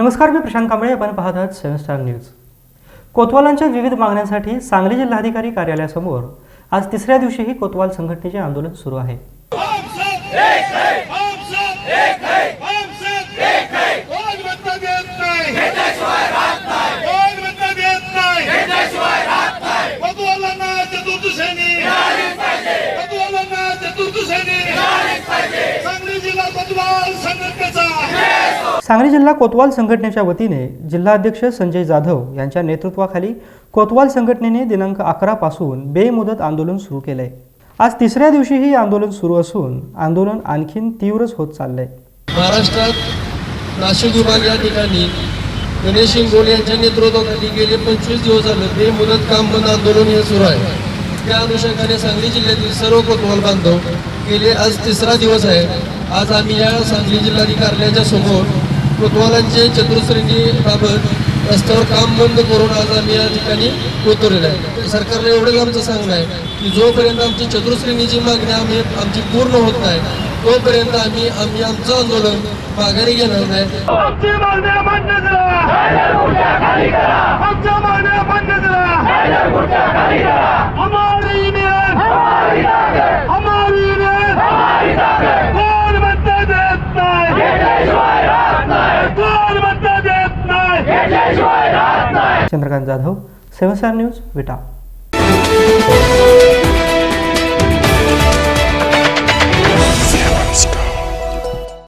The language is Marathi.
नमस्कार मी प्रशांत कांबळे आपण पाहत आहात सेव्हन स्टार न्यूज. कोतवालांच्या विविध मागण्यांसाठी सांगली जिल्हाधिकारी कार्यालयासमोर आज तिसऱ्या दिवशीही कोतवाल संघटनेचे आंदोलन सुरू आहे. सांगली जिल्हा कोतवाल संघटनेच्या वतीने जिल्हाध्यक्ष संजय जाधव यांच्या नेतृत्वाखाली कोतवाल संघटनेने दिनांक अकरापासून बेमुदत आंदोलन सुरू केलंय. आज तिसऱ्या दिवशीही आंदोलन सुरू असून आंदोलन आणखीन तीव्रच होत चाललंय. महाराष्ट्रात नाशिक विभाग या ठिकाणी गणेश शिंगोले यांच्या नेतृत्वाखाली गेले पंचवीस दिवस झाले ते मुदत काम बंद आंदोलन हे सुरू आहे. त्या अनुषंगाने सांगली जिल्ह्यातील सर्व कोतवाल बांधव गेले. आज तिसरा दिवस आहे. आज आम्ही या सांगली जिल्हाधिकारी कार्यालयाच्या समोर कोतवालांचे चतुर्श्रेणीबाबत रस्त्यावर काम बंद करून आज आम्ही या ठिकाणी उतरलेलं आहे. सरकारला एवढंच आमचं सांगणं आहे की जोपर्यंत आमची चतुर्श्रेणीची मागणी आम्ही आमची पूर्ण होत नाही तोपर्यंत आम्ही आम्ही आमचं आंदोलन माघारी घेणार नाही. Chandrakant Jadhav seven star news Vita.